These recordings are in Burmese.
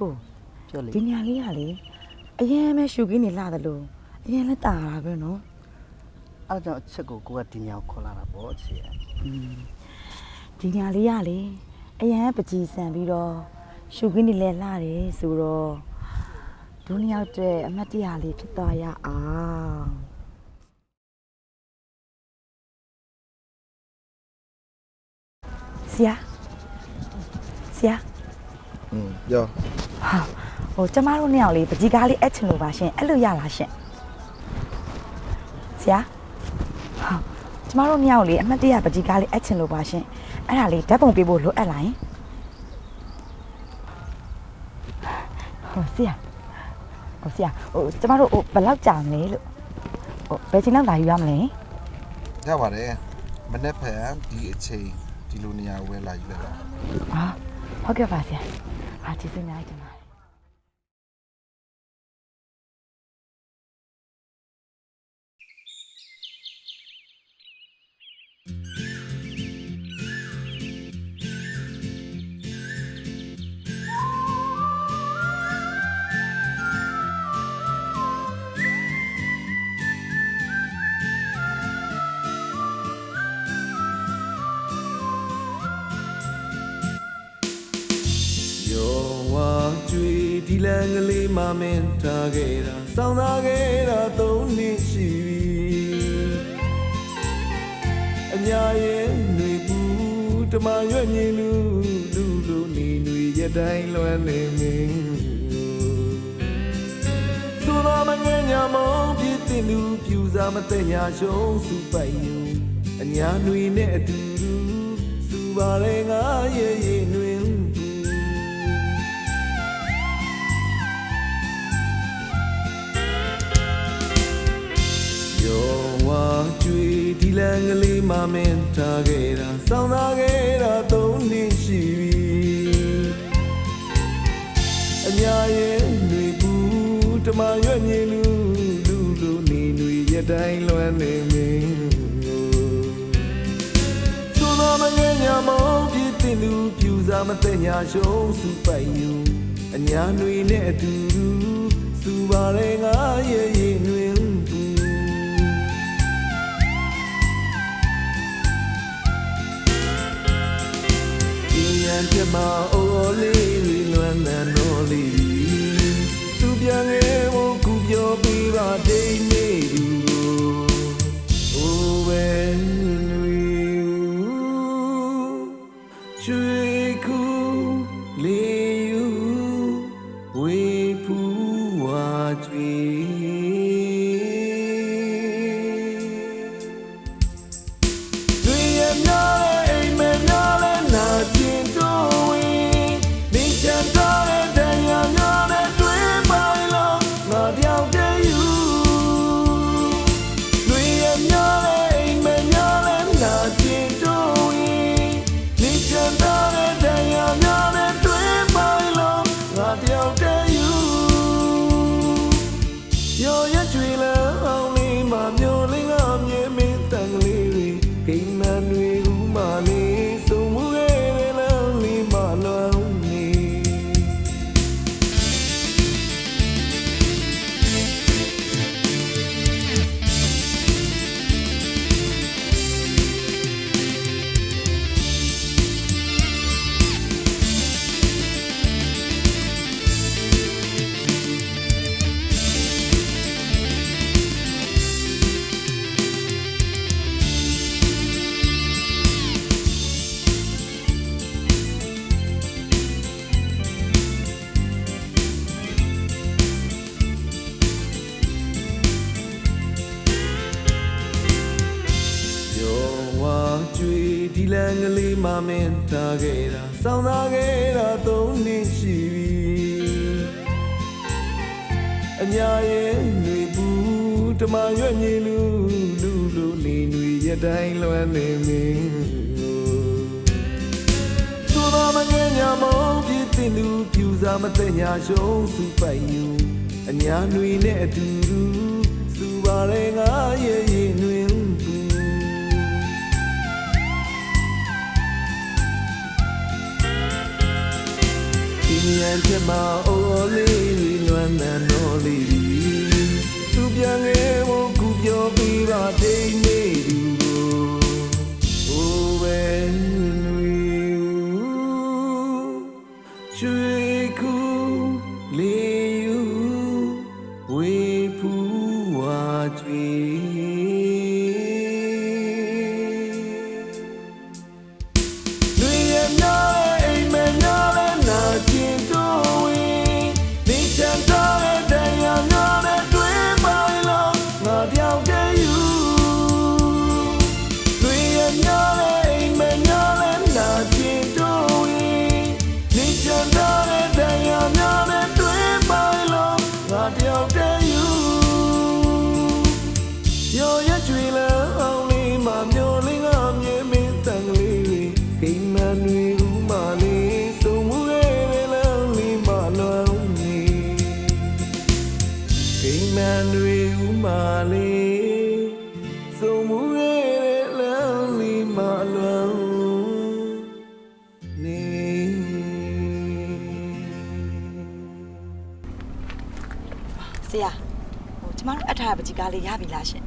ကိုပြောလေဒီညာလေးကလေအရင်ပဲရှူကင်းနေလာတယ်လို့အရင်လည်းတာတာပဲနော်အဲ့ဒါကြောင့်အချက်ကိုကိုကဒီညောင်ခေါ်လာတာပေါ့အချစ်ရဲ့ဒီညာလေးကလေအရင်ပကြီးဆန်ပြီးတော့ရှူကင်းနေလဲလာတယ်ဆိုတော့ဒုနီယောက်တဲ့အမတ်တရလေးဖြစ်သွားရအောင်ဆရာဆရာอืมရော ဟာဟိုကျမတို့နှစ်ယောက်လေးပကြီးကားလေးအပ်ချင်လို့ပါရှင်အဲ့လိုရလားရှင်ဆရာဟာကျမတို့နှစ်ယောက်လေးအမတ်တရပကြီးကားလေးအပ်ချင်လို့ပါရှင်အဲ့ဒါလေးဓာတ်ပုံပေးဖို့လိုအပ်လာရင်ဟိုဆရာဟိုဆရာဟိုကျမတို့ဟိုဘယ်လောက်ကြာမလဲလို့ဟိုဘယ်ချိန်လောက်လာယူရမလဲရပါတယ်မနေ့ဖက်ဒီအချိန်ဒီလိုနေရာဝဲလာယူလိုက်ပါအာဟုတ်ကဲ့ပါဆရာအာကျေးဇူးများတင်ပါ ဒီလန်ကလေးမမင်းထားခဲ့တာစောင်းသားခဲ့တာသုံးနှစ်ရှိပြီအညာရဲ့ຫນွေပူတမရွက်မြင်လူလူလူနေຫນွေရတိုင်းလွမ်းနေမင်းဆိုတော့မငယ်ညာမောင်းပြည့်တင်သူပြူစားမတဲ့ညာရှုံးစုပိုက်ယူအညာຫນွေနဲ့အတူတူစုပါလေငါရဲ့ရဲ့ຫນွေ ေ လန်ကလေးမှမင်းထားခဲ့တာစောင်းသားခဲ့တာသုံးနှစ်ရှိပြီအညာရဲ့တွေဘူးတမန်ရွက်မြင်လူလူလူနေတွေရတိုင်းလွမ်းနေမင်းသို့တော်မငယ်ညာမောင်ဖြစ်တဲ့သူပြူစားမတဲ့ညာရှုံးစုပိုင်ယူအညာတွေနဲ့အတူတူ မအိုးလေးလေးလွမ်းတဲ့နိုးလေးသူပြန်ငယ်ဝကူပြောပြီးပါဒိတ်နေသူအိုးပဲနွေချွေကူလေးယူဝေဖူဝါချွေ ယောရကျွေ ဒီလန်ကလေးမမင်းထားခဲ့တာစောင်းသားခဲ့တာသုံးနှစ်ရှိပြီအညာရဲ့ຫນွေပူတမရွက်မြင်လူလူလူနေຫນွေရတိုင်းလွမ်းနေမင်းဆိုတော့မငယ်ညာမောင်းပြည့်တင်သူပြူစားမတဲ့ညာရှုံးစုပိုက်ယူအညာຫນွေနဲ့အတူတူစုပါလေငါရဲ့ ဒီရန်ပြမအိုးအိုးလေးလွမ်းတဲ့နော်လေး တယောက်တည်းယူရောရကြွေလာအောင်လေးမမျောလင်းကမြင်မင်းတန်ကလေးကိမ်းမန်တွေဦးမလေးစုံမှုရဲ့လမ်းလေးမလွမ်းနေကိမ်းမန်တွေဦးမလေးစုံမှုရဲ့ ဆရာဟိုကျမတို့အထားပကြီးကားလေးရပြီလားရှင်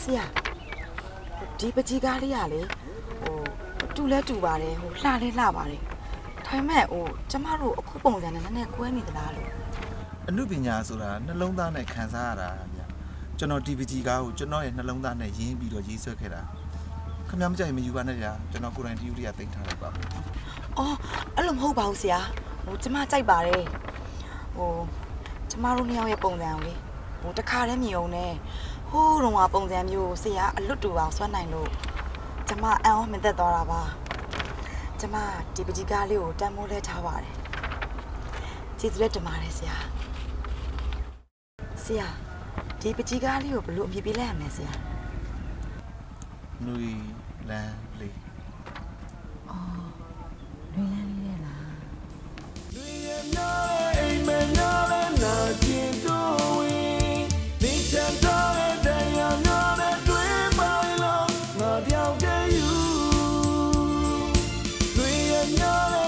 ဆရာဒီပကြီးကားလေးကလေဟိုတူလဲတူပါတယ်ဟိုလှလဲလှပါတယ်ဒါပေမဲ့ဟိုကျမတို့အခုပုံစံနဲ့နည်းနည်းကွဲနေသလားလို့အမှုပညာဆိုတာနှလုံးသားနဲ့ခံစားရတာဗျကျွန်တော် DVG ကားကိုကျွန်တော်ရဲ့နှလုံးသားနဲ့ရင်းပြီးတော့ရေးဆွဲခဲ့တာ ခမ ्या မကြိုက်ရင်မယူပါနဲ့ဗျာကျွန်တော်ကိုယ်တိုင်ဒီယူရီကတိတ်ထားလိုက်ပါဘူးအော်အဲ့လိုမဟုတ်ပါဘူးဆရာဟိုကျမကြိုက်ပါတယ်ဟိုကျမတို့နှစ်ယောက်ရဲ့ပုံစံကိုလေဟိုတစ်ခါတည်းမြင်အောင်နဲ့ဟိုးတော့ကပုံစံမျိုးဆရာအလွတ်တူအောင်ဆွမ်းနိုင်လို့ကျမအံ့ဩမသက်သွားတာပါကျမဒီပကြီးကားလေးကိုတန်မိုးလဲထားပါတယ်ကျေးဇူးလက်တင်ပါတယ်ဆရာဆရာဒီပကြီးကားလေးကိုဘယ်လိုအမည်ပေးလိုက်ရမလဲဆရာ နွေလန်းလေးအော်နွေလန်းလေးရဲ့လားငါပြောင်းတဲ့ you တွေ့ရမျော